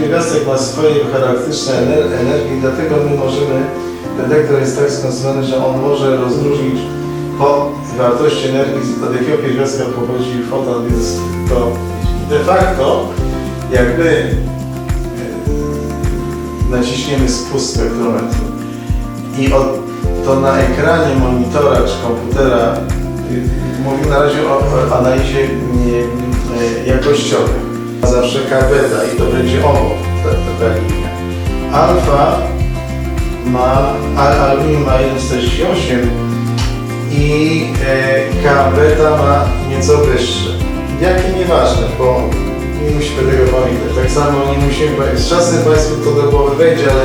pierwiastek ma swoje charakterystyczne ener- energii, dlatego my możemy, detektor jest tak skonstruowany, że on może rozróżnić po wartości energii, od jakiego pierwiastka pochodzi foton, więc to de facto jakby e, naciśniemy spust spektrometru i od, to na ekranie monitora czy komputera y, mówię na razie o, analizie e, jakościowej. Zawsze K beta i to będzie obok ta, linia. Alfa ma, al, aluminium ma 1,48 i e, K beta ma nieco wyższe. Jakie nieważne, bo nie musimy tego pamiętać. Tak samo nie musimy. Z czasem Państwu to do głowy wejdzie, ale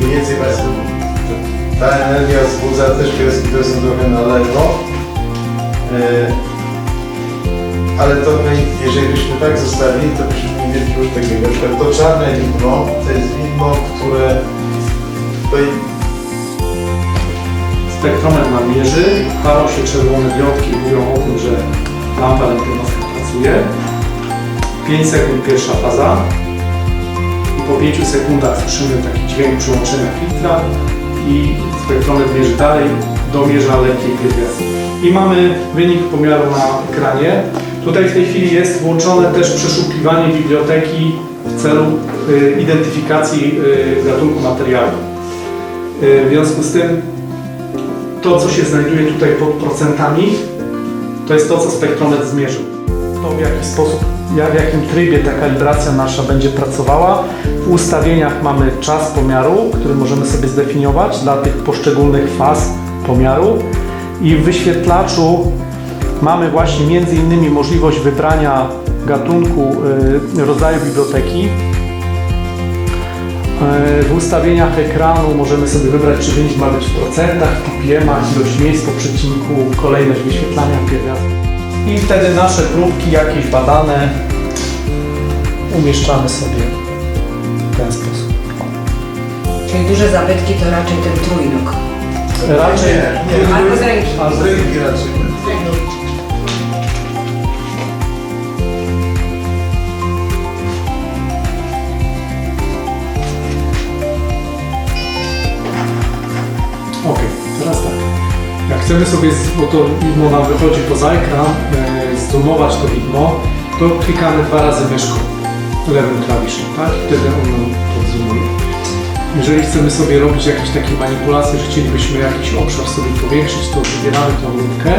mniej więcej Państwo ta energia wzbudza też pieski, które są trochę na lewo. E, ale to jeżeli byśmy tak zostawili, to byśmy mieli już takiego. Na przykład to czarne widmo, to jest widmo, które tutaj Spektrometr nam mierzy, palą się czerwone diodki, mówią o tym, że lampa lentynowska pracuje. 5 sekund pierwsza faza i po 5 sekundach słyszymy taki dźwięk przyłączenia filtra i spektrometr mierzy dalej, domierza lekkiej pierwiastki. I mamy wynik pomiaru na ekranie. Tutaj w tej chwili jest włączone też przeszukiwanie biblioteki w celu y, identyfikacji y, gatunku materiału. Y, w związku z tym to, co się znajduje tutaj pod procentami, to jest to, co spektrometr zmierzył. To w jaki sposób, w jakim trybie ta kalibracja nasza będzie pracowała. W ustawieniach mamy czas pomiaru, który możemy sobie zdefiniować dla tych poszczególnych faz pomiaru i w wyświetlaczu mamy właśnie między innymi możliwość wybrania gatunku, y, rodzaju biblioteki, E, W ustawieniach ekranu możemy sobie wybrać, czy wynik ma być w procentach, w ppm, ilość miejsc po przecinku, kolejność wyświetlania pierwiastków. I wtedy nasze próbki jakieś badane umieszczamy sobie w ten sposób. Czyli duże zabytki to raczej ten trójnóg. Raczej Nie, nie. Albo z ręki. a z ręki raczej. Chcemy sobie, bo to widmo nam wychodzi poza ekran, e, zoomować to widmo, to klikamy dwa razy myszką lewym klawiszem, tak? I wtedy on nam to zoomuje. Jeżeli chcemy sobie robić jakieś takie manipulacje, że chcielibyśmy jakiś obszar sobie powiększyć, to wybieramy tą lubkę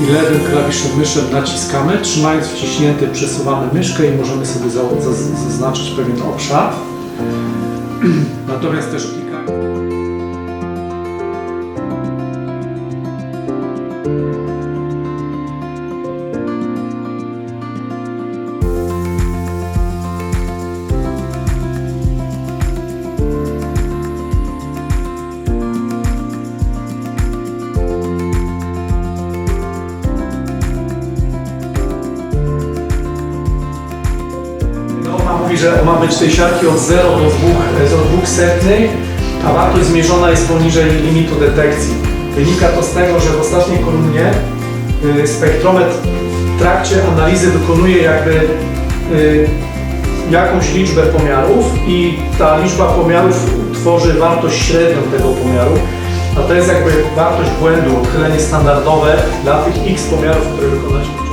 i lewym klawiszem myszy naciskamy, trzymając wciśnięty przesuwamy myszkę i możemy sobie za, za, zaznaczyć pewien obszar. Natomiast też klikając mówi, że ma być tej siarki od 0 do 2, do 2 setnych, a wartość zmierzona jest poniżej limitu detekcji. Wynika to z tego, że w ostatniej kolumnie y, spektrometr w trakcie analizy wykonuje jakby y, jakąś liczbę pomiarów i ta liczba pomiarów tworzy wartość średnią tego pomiaru, a to jest jakby wartość błędu, odchylenie standardowe dla tych x pomiarów, które wykonaliśmy.